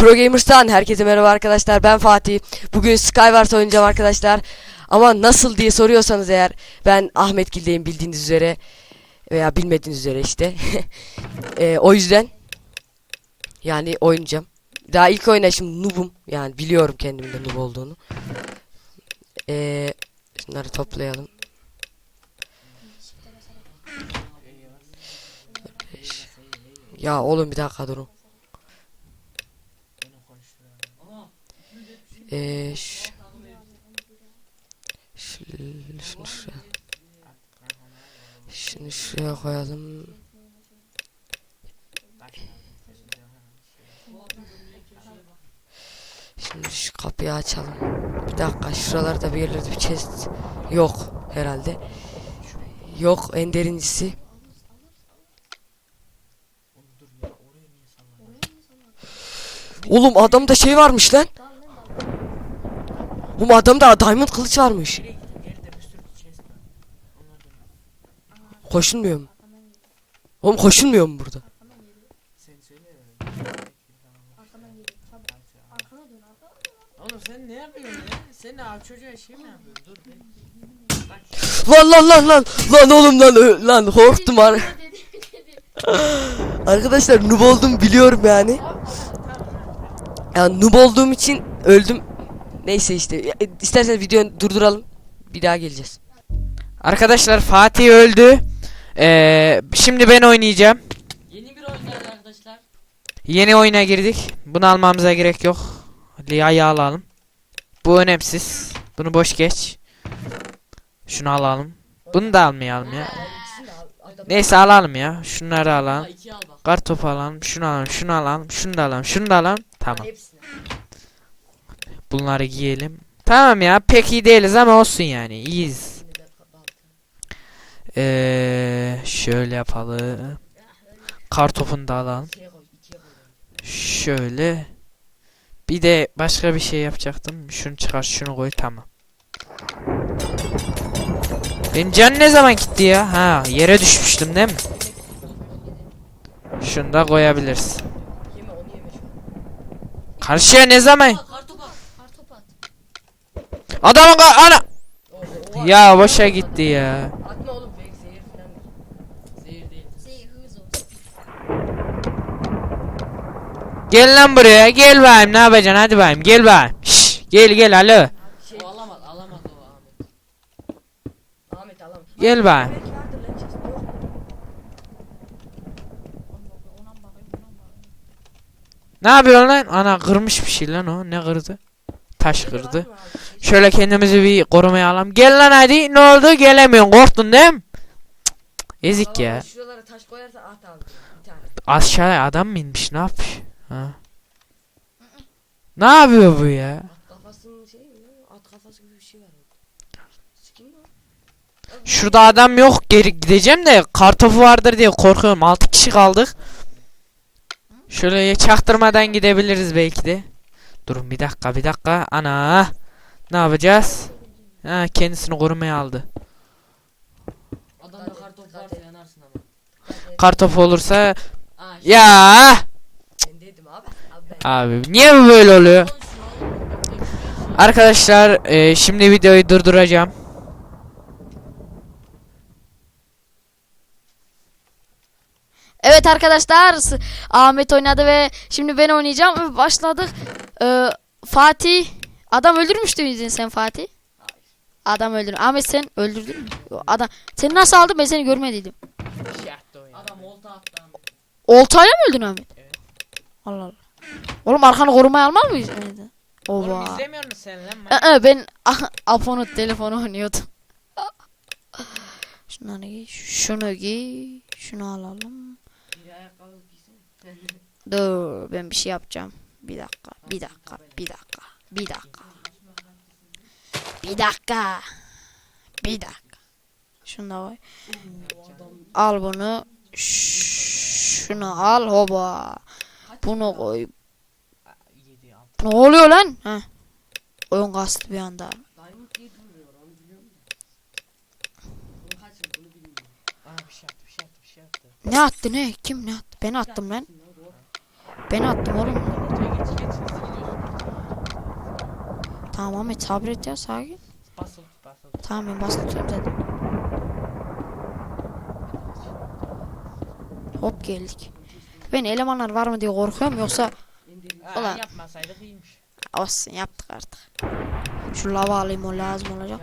Pro Gamers'tan herkese merhaba arkadaşlar. Ben Fatih. Bugün Skywars oynayacağım arkadaşlar. Ama nasıl diye soruyorsanız eğer ben Ahmet Gil'deyim bildiğiniz üzere veya bilmediğiniz üzere işte. Ee, o yüzden yani oynayacağım. Daha ilk oynayışım noob'um. Yani biliyorum kendimin de noob olduğunu. Ee, şunları toplayalım. Ya oğlum bir dakika durun. Ee, ş- ş- şunu şuraya. Şunu şuraya koyalım. Şimdi şu kapıyı açalım. Bir dakika şuralarda bir yerlerde bir chest yok herhalde. Yok en derincisi. Oğlum adamda şey varmış lan. Oğlum adamda diamond kılıç varmış. Koşulmuyor mu? Oğlum koşulmuyor mu burada? Oğlum sen ne yapıyorsun ya? Sen de abi çocuğa şey mi yapıyorsun? Dur be. Lan lan lan lan lan oğlum lan lan korktum ar Arkadaşlar noob oldum biliyorum yani. Yani noob olduğum için öldüm. Neyse işte e, isterseniz videoyu durduralım. Bir daha geleceğiz. Arkadaşlar Fatih öldü. Ee, şimdi ben oynayacağım. Yeni bir oynuyoruz arkadaşlar. Yeni oyuna girdik. Bunu almamıza gerek yok. Lia'yı alalım. Bu önemsiz. Bunu boş geç. Şunu alalım. Bunu da almayalım ya. Neyse alalım ya. Şunları alalım. Kartopu alalım. Şunu alalım. Şunu alalım. Şunu da alalım. Şunu da alalım. Tamam. Bunları giyelim. Tamam ya. Pek iyi değiliz ama olsun yani. İyiyiz. Ee, şöyle yapalım. Kartopunu da alalım. Şöyle. Bir de başka bir şey yapacaktım. Şunu çıkar şunu koy tamam. Benim can ne zaman gitti ya? Ha yere düşmüştüm değil mi? Şunu da yeme Karşıya ne zaman? Kartopu at. Kartopu at. Adamın ka- ana. Ya boşa gitti ya. Atma oğlum belki zehir falan. Zehir değil. Şey. Gel lan buraya gel bayım ne yapacaksın hadi bayım gel bayım. Şş, gel gel alo. O alamaz. Alamaz o Ahmet. Ahmet alalım. Gel bayım. Ne yapıyorsun lan? Ana kırmış bir şey lan o. Ne kırdı? Taş kırdı. Şöyle kendimizi bir korumaya alalım. Gel lan hadi. Ne oldu? Gelemiyorsun. Korktun değil mi? Cık, cık, Ezik ya. Şuralara taş koyarsa at tane. Aşağıya adam mı inmiş? Ne yapmış? Ha. Ne yapıyor bu ya? Şey? Şurada adam yok. Geri gideceğim de kartopu vardır diye korkuyorum. 6 kişi kaldık. Şöyle çaktırmadan gidebiliriz belki de. Durun bir dakika bir dakika. Ana. Ne yapacağız? Ha kendisini korumaya aldı. Adamda kartopu varsa yanarsın ama. Kartopu olursa Aa, işte. ya Ben dedim abi. Abi ben. abi niye bu böyle oluyor? Arkadaşlar e, şimdi videoyu durduracağım. Evet arkadaşlar s- Ahmet oynadı ve şimdi ben oynayacağım ve başladık. Ee, Fatih adam öldürmüştü müydün sen Fatih? Adam öldürdün. Ahmet sen öldürdün mü? Yo, Adam seni nasıl aldım ben seni görmediydim. Adam olta attı Ahmet. Oltayla mı öldün Ahmet? Allah Allah. Oğlum arkanı korumaya almaz mıyız? Evet. Oba. izlemiyor musun sen lan? Ee, ben Apo'nun telefonu oynuyordum. Şunları giy, şunu giy, şunu alalım. Bir ayakkabı. Dur ben bir şey yapacağım. Bir dakika, bir dakika, bir dakika, bir dakika. Bir dakika. Bir dakika. Şunu da koy. Al bunu. Şunu al hoba. Bunu koy. Ne oluyor lan? Heh. Oyun kastı bir anda. Ne attı ne? Kim ne attı? Ben attım lan. Ben attım oğlum. Tamam Ahmet sabret ya sakin. Tamam ben basıl zaten. Hop geldik. Ben elemanlar var mı diye korkuyorum yoksa Aa, Ulan. yapmasaydık iyiymiş. Olsun yaptık artık. Şu lava alayım o lazım olacak.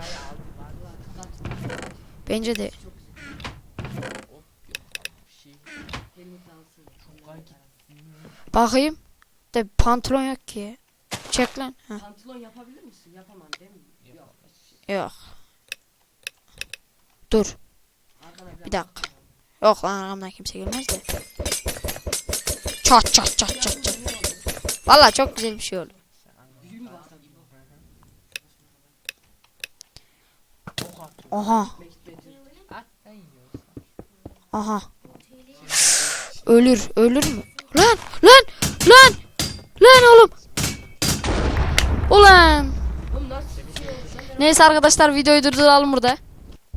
Bence de bakayım. De pantolon yok ki. Çek lan. Ha, Pantolon yapabilir misin? Yapamam değil mi? Yok. yok. Dur. Bir dakika. Yok lan arkamdan kimse gelmez de. Çat çat çat çat çat. Valla çok güzel bir şey oldu. Aha aha. Ölür ölür mü? Lan lan lan lan oğlum. Ulan. Neyse arkadaşlar videoyu durduralım burada.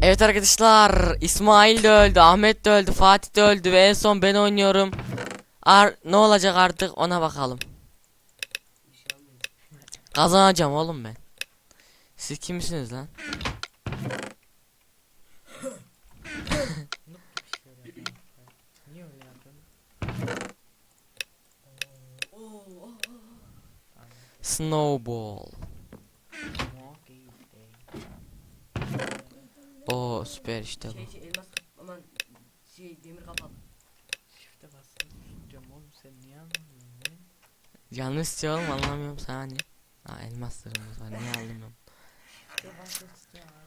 Evet arkadaşlar İsmail de öldü, Ahmet de öldü, Fatih de öldü ve en son ben oynuyorum. Ar ne olacak artık ona bakalım. Kazanacağım oğlum ben. Siz kimsiniz lan? Niye öyle yaptın? Snowball. Oo süper işte bu. şey şey elmas aman şey demir kapalı. Shift'e bastım. Diyorum oğlum sen niye anlamıyorsun lan? Yanlış oğlum anlamıyorum saniye. Ha elmaslarımız var niye anlamıyorum.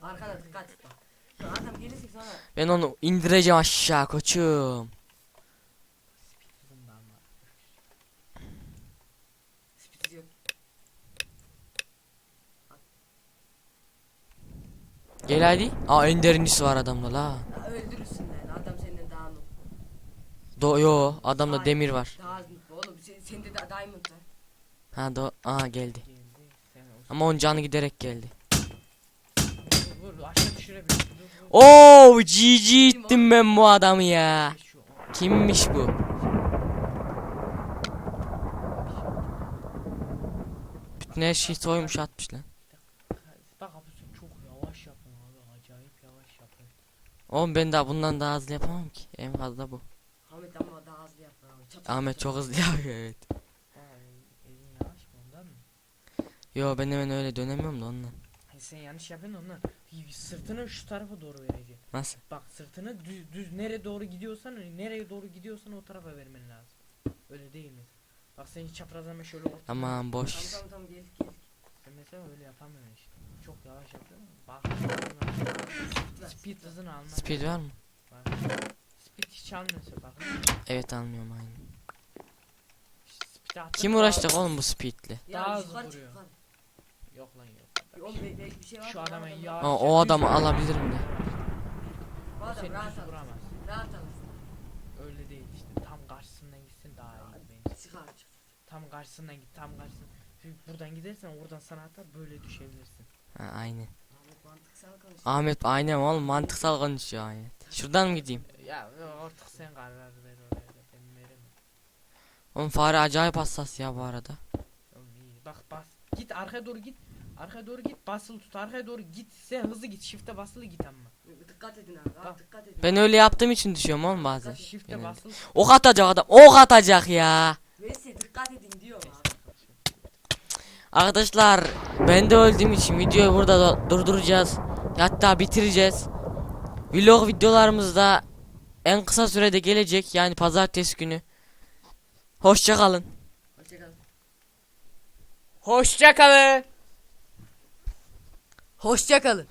Arkana dikkat et bak. Şu Adam gelirse sana Ben onu indireceğim aşağı koçum. Bundan var. sürpriz yok. Gel hadi. Aa en derinlisi var adamda la. Ya öldürürsün lan. Adam senden daha noob. Do yo adamda demir var. Daha az noob oğlum. Sen, sende de diamond var. Ha do Aa geldi. Ama onun canı giderek geldi. Vur vur aşağı düşürebilir. Dur vur. Oo GG ettim ben bu adamı ya. Şu. Kimmiş bu? Bütün her şeyi soymuş atmış lan. Bak abi sen çok yavaş yapın abi. Acayip yavaş yapın. Oğlum ben daha bundan daha hızlı yapamam ki. En fazla bu. Ahmet ama daha hızlı yapar abi. Çat- Ahmet çok hızlı yapıyor evet. Aa, elin yavaş mı ondan mı? Yo ben hemen öyle dönemiyorum da ondan. Hayır, sen yanlış yapıyorsun ondan. Sırtını şu tarafa doğru vereceksin. Nasıl? Bak sırtını düz düz nereye doğru gidiyorsan nereye doğru gidiyorsan o tarafa vermen lazım. Öyle değil mi? Bak sen çaprazlama şöyle ortaya. Aman boş. Tamam tamam tamam geldik geldik. Sen mesela öyle yapamıyorsun işte. Çok yavaş yapıyorsun. Bak. Speed hızını alman. Speed var mı? Bak. Speed hiç almıyorsa bak. Evet almıyorum aynı. Speed Kim daha- uğraşacak oğlum bu speedle? Daha Ya hızlı yukarı vuruyor. Yok lan yok. Oğlum be- belki bir şey var. Şu mı? adama Bu adam- yavaş. Ha, o adamı alabilirim de. Bu adam seni rahat düz vuramaz. Rahat. Öyle değil işte. Tam karşısından gitsin daha iyi bence. Çık. Tam karşısından git. Tam karşısından. Buradan gidersen oradan sana atar böyle düşebilirsin. Ha, aynen. Ahmet mantıksal konuş. Ahmet aynen oğlum mantıksal konuşuyor aynen. Şuradan mı gideyim? Ya artık sen karar ver oraya da ben veremem. Oğlum fare acayip hassas ya bu arada. Oğlum iyi. Bak bas. Git arkaya doğru git. Arkaya doğru git. Basılı tut. Arkaya doğru git. Sen hızlı git. Shift'e basılı git ama. Dikkat edin abi. abi Bak. dikkat edin. Ben öyle yaptığım için düşüyorum oğlum bazen. Shift'e Genelde. basılı tut. Ok atacak adam. Ok atacak ya. Neyse dikkat edin. Arkadaşlar ben de öldüğüm için videoyu burada da durduracağız. Hatta bitireceğiz. Vlog videolarımız da en kısa sürede gelecek yani pazartesi günü. Hoşça kalın. Hoşçakalın. Hoşça kalın. Hoşçakalın.